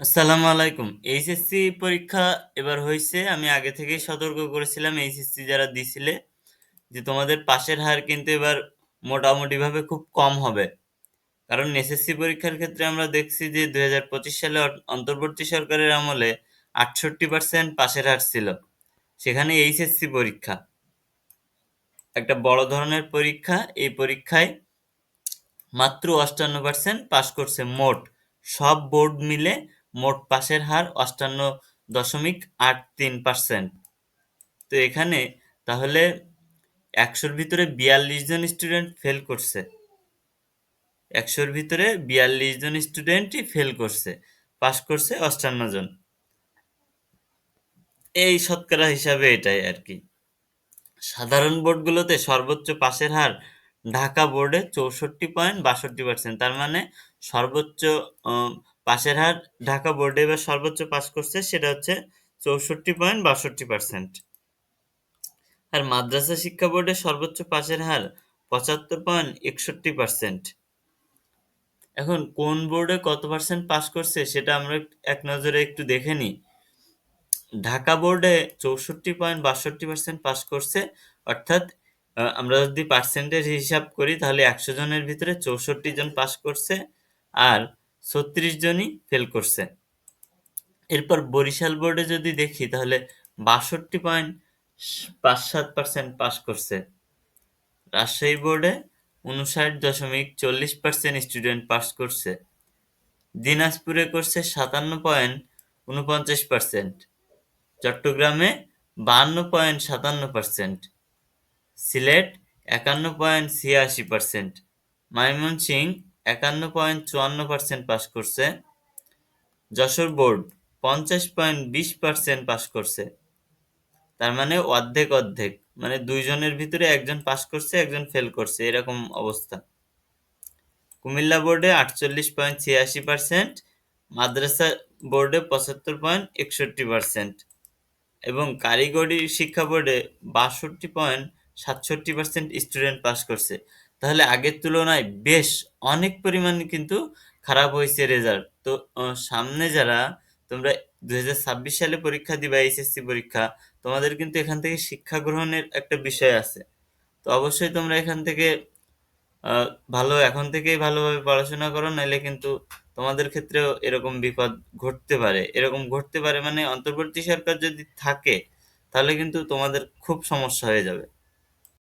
আসসালামু আলাইকুম। এইচএসসি পরীক্ষা এবার হয়েছে আমি আগে থেকেই সতর্ক করেছিলাম এইচএসসি যারা দিছিলে যে তোমাদের পাশের হার কিন্তু এবার মোটামুটিভাবে খুব কম হবে। কারণ এসএসসি পরীক্ষার ক্ষেত্রে আমরা দেখছি যে ২০২৫ সালে অন্তর্বর্তী সরকারের আমলে ৬৮% পাশের হার ছিল। সেখানে এইচএসসি পরীক্ষা। একটা বড় ধরনের পরীক্ষা। এই পরীক্ষায় মাত্র ৫৮% পাস করছে মোট। সব বোর্ড মিলে মোট পাসের হার ৫৮.৮৩%। তো এখানে তাহলে একশোর ভিতরে ৪২ জন স্টুডেন্ট ফেল করছে। একশোর ভিতরে ৪২ জন স্টুডেন্টই ফেল করছে। পাস করছে ৫৮ জন। এই শতকরা হিসাবে এটাই আর কি সাধারণ বোর্ডগুলোতে সর্বোচ্চ পাশের হার ঢাকা বোর্ডে ৬৪.৬২%। তার মানে সর্বোচ্চ অ পাসের হার ঢাকা বোর্ডে এবার সর্বোচ্চ পাস করছে, সেটা হচ্ছে ৬৪.৬২%। আর মাদ্রাসা শিক্ষা বোর্ডে সর্বোচ্চ পাশের হার ৭৫.৬১%। এখন কোন বোর্ডে কত পার্সেন্ট পাস করছে, সেটা আমরা এক নজরে একটু দেখে নিই। ঢাকা বোর্ডে ৬৪.৬২% পাস করছে। অর্থাৎ আমরা যদি পার্সেন্টেজ হিসাব করি, তাহলে ১০০ জনের ভিতরে ৬৪ জন পাস করছে, আর ৩৬ জনই ফেল করছে। এরপর বরিশাল বোর্ডে যদি দেখি, তাহলে ৬২.৫৭% পাস করছে। রাজশাহী বোর্ডে ৫৯.৪০% স্টুডেন্ট পাস করছে। দিনাজপুরে করছে ৫৭.৪৯%। চট্টগ্রামে ৫২.৫৭%। সিলেট ৫১.৮৬%। ময়মনসিংহ ৫১.৫৪% পাস করছে। যশোর বোর্ড ৫০.২০% পাস করছে। তার মানে অর্ধেক, অর্ধেক। মানে দুইজনের ভিতরে ১ জন পাস করছে, একজন ফেল করছে এরকম অবস্থা। কুমিল্লা বোর্ডে ৪৮.৮৬%, মাদ্রাসা বোর্ডে ৭৫.৬১% এবং কারিগরি শিক্ষা বোর্ডে ৬২.৬৭% স্টুডেন্ট পাস করছে। তাহলে আগের তুলনায় বেশ অনেক পরিমাণ কিন্তু খারাপ হয়েছে রেজাল্ট। তো সামনে যারা তোমরা ২০২৬ সালে পরীক্ষা দিবা এইচএসসি পরীক্ষা, তোমাদের কিন্তু এখান থেকে শিক্ষা গ্রহণের একটা বিষয় আছে। তো অবশ্যই তোমরা এখান থেকে ভালো এখন থেকেই ভালোভাবে পড়াশোনা করো নাইলে কিন্তু তোমাদের ক্ষেত্রেও এরকম বিপদ ঘটতে পারে। এরকম ঘটতে পারে মানে অন্তর্বর্তী সরকার যদি থাকে তাহলে কিন্তু তোমাদের খুব সমস্যা হয়ে যাবে।